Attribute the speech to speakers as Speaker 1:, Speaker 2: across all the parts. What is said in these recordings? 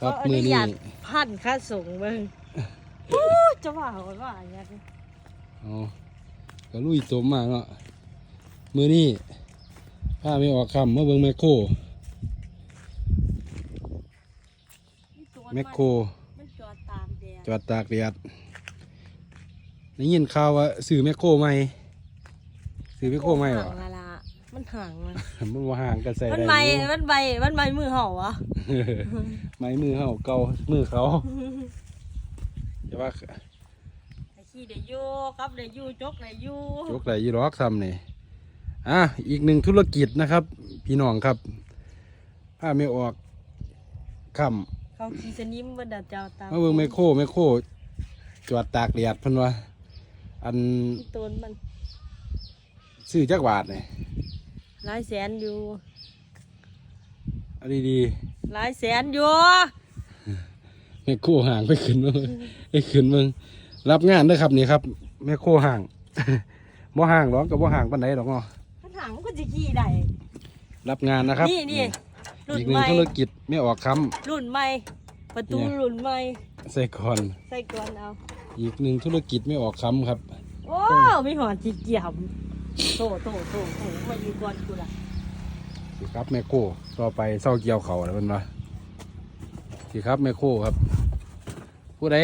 Speaker 1: ครับ
Speaker 2: ขออ
Speaker 1: มือ
Speaker 2: นุ
Speaker 1: นี้
Speaker 2: ญาตพันค่าส่งเบิ่งโอ้จะว่าว่าว่าอย่างนี้
Speaker 1: อ๋อก็ลุยตมมาเนาะมือนี้ถ้าไม่ออกคำเมื่อเบิ่งแมคโครแมคโคร
Speaker 2: มันจอดตามแดด
Speaker 1: จอดตากแดดได้ยินข่าวว่าซื้อแมคโครใหม่ซื้อแมคโครใหม่เหรอ
Speaker 2: ห่างละละมันห่างมัน
Speaker 1: มันว่าห่างกันใส่
Speaker 2: มัน
Speaker 1: ได้
Speaker 2: ใบ
Speaker 1: อยู่
Speaker 2: มันใบมันใบมือเห่าอะ
Speaker 1: ไม้มือเฮาเก่ามือเขาแต่ว่า
Speaker 2: ไอ้ขี้เดี๋ยวอยู่กับเดี๋ยวอยู่จกเดี๋ยวอยู่
Speaker 1: ยกไหลยีรอกซ้ำนี่อะอีกหนึ่งธุรกิจนะครับ พี่น้องครับถ้าไม่ออกคำ
Speaker 2: เขาขี่สนิมบนดาเจ้าตาม
Speaker 1: มาเบิ่งไมโครไมโครจอดตากแดดเพิ่นว่าอัน
Speaker 2: ที่ต้นมัน
Speaker 1: ซื้อจักบาทนี่
Speaker 2: หลายแสนอยู่
Speaker 1: อันดี
Speaker 2: หลายแสนอยู่
Speaker 1: ๆไมโครห่างไปขึ้นมาไปขึ้นเบิ่งรับงานเด้อครับนี่ครับไมโครห่าง บ่ห่างหรอกก็บ่ห่างปานใดดอกเนาะ
Speaker 2: ถ้าถามก็จะขี่ได้
Speaker 1: รับงานนะครับ
Speaker 2: นี่นี่รุ่
Speaker 1: อี
Speaker 2: น
Speaker 1: กหนึ่
Speaker 2: ให
Speaker 1: ง
Speaker 2: ม่
Speaker 1: ธุรกิจไม่ออกคำ
Speaker 2: รุ่นใหม่ ประตู
Speaker 1: เนี่ย
Speaker 2: รุ่นใหม่
Speaker 1: ใส่ก่อน
Speaker 2: ใส่ก่อนเอา
Speaker 1: อีกหนึ่งธุรกิจไม่ออกคำครับ
Speaker 2: โอ้ มีหอนจีเกียมโตโตโตโตมาอยู่ก่อนกูละ
Speaker 1: สิครับแม่โคต่อไปเศร้าเกี่ยวเขาแล้วมันวะสิครับแม่โคครับ ผู้ใด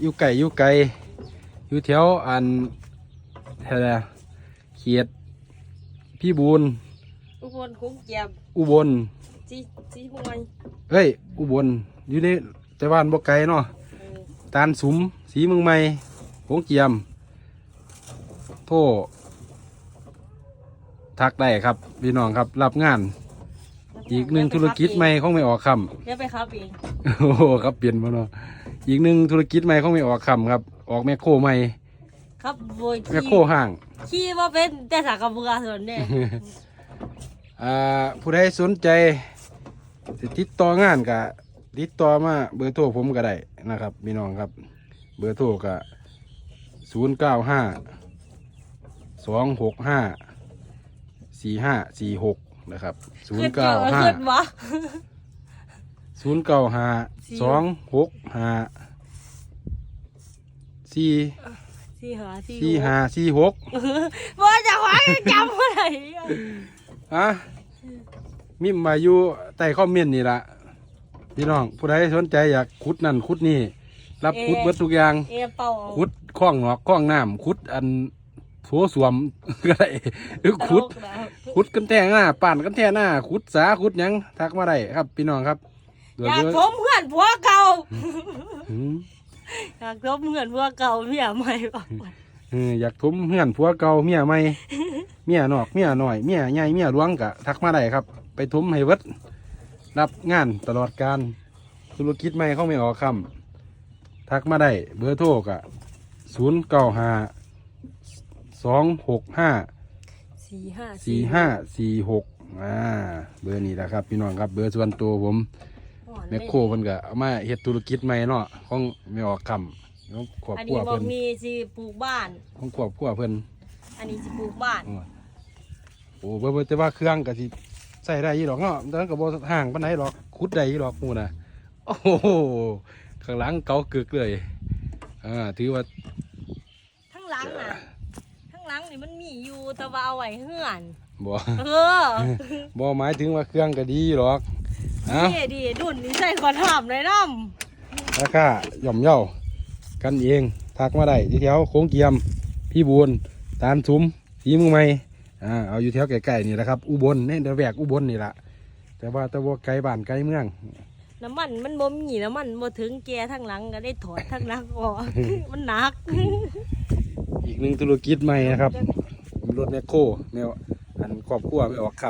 Speaker 1: อยู่ไก่อยู่ไก่อยู่แถวอันอะไรนะเขียดพี่บูน
Speaker 2: ทุกคนคุ้มเกียม
Speaker 1: อุบล
Speaker 2: จีจีมวย
Speaker 1: เฮ้ย อุบลอยู่ในแต่บ้านบ่ไกลเนาะ
Speaker 2: เออ
Speaker 1: ตาลสุมสีเมืองใหม่โขงเจียม โทษ ทักได้ครับพี่น้องครับรับงาน อีกหนึ่งธุรกิจใหม่ของไม่ออกคำ
Speaker 2: เดี๋ยวไปครับเอง
Speaker 1: โอ้โหครับเปลี่ยนมาเนาะอีกหนึ่งธุรกิจใหม่ของไม่ออกคำครับ ออกแมคโครใหม่
Speaker 2: ครับโวย
Speaker 1: แมคโครห้าง
Speaker 2: ขี่ว่าเป็นแต่สากกระเบือส่วนเนี่ย
Speaker 1: อ่าผู้ใดสนใจสิติดต่องานกะติดต่อมาเบอร์โทรผมก็ได้นะครับพี่น้องครับ เบอร์โทรกะศูนย์เก้าห้าสองหกห้า สี่ห้าสี่หกนะครับศูน
Speaker 2: ขึ้น
Speaker 1: ย์
Speaker 2: เกี่
Speaker 1: เก้า
Speaker 2: ยว
Speaker 1: ห้า
Speaker 2: ขึ้นวะ
Speaker 1: ศูนย์เก้าห้าสองหกห้าสี่
Speaker 2: สี่หาสี่
Speaker 1: สี่ห้าสี่หก
Speaker 2: ว่าจะหวานจำอะไรอะ
Speaker 1: ฮะมิมมาอยู่ใต้คอมเมนต์นี่ละพี่น้องผู้ใดสนใจอยากขุดนั่นขุดนี่ รับขุดเบิดทุกอย่าง
Speaker 2: เอเป่าเอา
Speaker 1: ขุดคล้องหนอกคล้องน้ำขุดอัน โถสวมก็ได้หรือขุด
Speaker 2: ตลกแล้ว
Speaker 1: ขุดกันแท่หน้าป่านกันแท่หน้าขุดสาขุดหยังทักมาได้ครับ พี่น้องครับเดี๋ว
Speaker 2: อยาก
Speaker 1: เดี๋ว
Speaker 2: ผมเพื่อนผัวเก่า
Speaker 1: หืม
Speaker 2: อยากผมเพื่อนผัวเก่าเมียใหม่ป่ะ
Speaker 1: เอออยากทุมเฮือนผัวเก่าเมียใหม่เมียนอกเมียหน่อยเมียใหญ่เมียหลวงกะทักมาได้ครับ ไปทุมให้เวิดรับงานตลอดการธุรกิจใหม่เข้าไม่ออกคำทักมาได้เบอร์โทรกะศูนย์เก้าห้า สองหกห้า
Speaker 2: สี่ห้า
Speaker 1: สี่ห้าสี่หกอ่าเบอร์นี้แหละครับ พี่น้องครับเบอร์ส่วนตัวผมแมคโครเพิ่นก็เอามาเฮ็ดธุรกิจใหม่เนาะของไม่ออกคำของขวบ
Speaker 2: อัน
Speaker 1: ครั
Speaker 2: นี้
Speaker 1: ว
Speaker 2: บอ
Speaker 1: เพิ่
Speaker 2: ก
Speaker 1: น
Speaker 2: มีสิปลูกบ้าน
Speaker 1: ของขวบครัวเพิ่น
Speaker 2: อันนี้สิปลูกบ้าน
Speaker 1: โอ้เบิ่งแต่ว่าเครื่องก็สิใส่ได้ยี่หรอกเนาะแต่ก็บ่ห่างปานใดหรอกขุดได้ยี่หรอกหมู่น่ะโอ้โหข้างหลังเก่ากึกเลยอ่าถือว่า
Speaker 2: ทั้งหลังน่ะทั้งหลัง นี่มันมีอยู่แต่ว่าเอาไว้เฮือน
Speaker 1: บ่
Speaker 2: เออ
Speaker 1: บ่หมายถึงว่าเครื่องก็ดีหรอกเอ้า
Speaker 2: ดีดีดุนนี่ใส่ขอถามเลยน้
Speaker 1: ราคาย่อมเยากันเองทักมาได้ที่แถวโค้งเกียม พี่บูนตาลซุ้มสีเมืองใหม่อ่าเอาอยู่แถวใกล้ๆนี่แหละครับ อุบลในระแวกอุบลนี่ล่ะแต่ว่าแต่ว่าไกลบ้านไกลเมืองำ
Speaker 2: น้ำมันมันบ่มีน้ำมันบ่ถึงแกทั้งหลังก็ได้ถอดทั้งหลังออกมันหนัก
Speaker 1: อีกหนึ่งธุรกิจใหม่นะครับรถแมคโครแนวอันครอบครัวไม่ออกค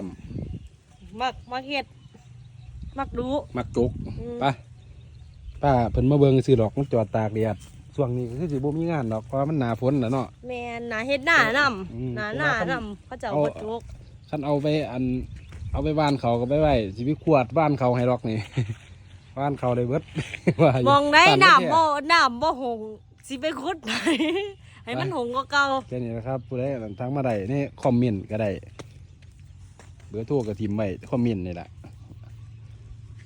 Speaker 2: มักมักเฮ็ดมักดูำ
Speaker 1: มักจก
Speaker 2: อืม
Speaker 1: ไปป้าเพิ่นมาเบิ่งซื้อดอกมันจอดตากแดดช่วงนี้ก็คือสิบ่มีงานดอกเพราะว่ามันหนาฝนนะเนาะ
Speaker 2: แม่นหนาเฮ็ดหน้านํ
Speaker 1: อืม
Speaker 2: หน้าหน้านํเขาเจ้า
Speaker 1: เอา
Speaker 2: บ่จก
Speaker 1: คันเอาไปอัน เอาไปบ้านเขาก็ไปไว้สิไปขวดบ้านเขาให้ดอกนี่ บ้านเขาได้เบิด ว่ายู่
Speaker 2: มองได้
Speaker 1: บ้า
Speaker 2: น้ำ
Speaker 1: แท้
Speaker 2: บ่น้ำบ่หงสิไปขุดไหน ให้มันหงก็เก่า
Speaker 1: แค่นี้นะครับผู้ใดอันทักมาได้นี่คอมเมนต์ก็ได้เบอร์โทรกับทีมใหม่คอมเมนต์นี่แหละ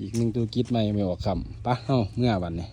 Speaker 1: อีกหนึ่งตัวกิจใหม่ไม่ออกคำปะเฮ้าเมื่อวันนี้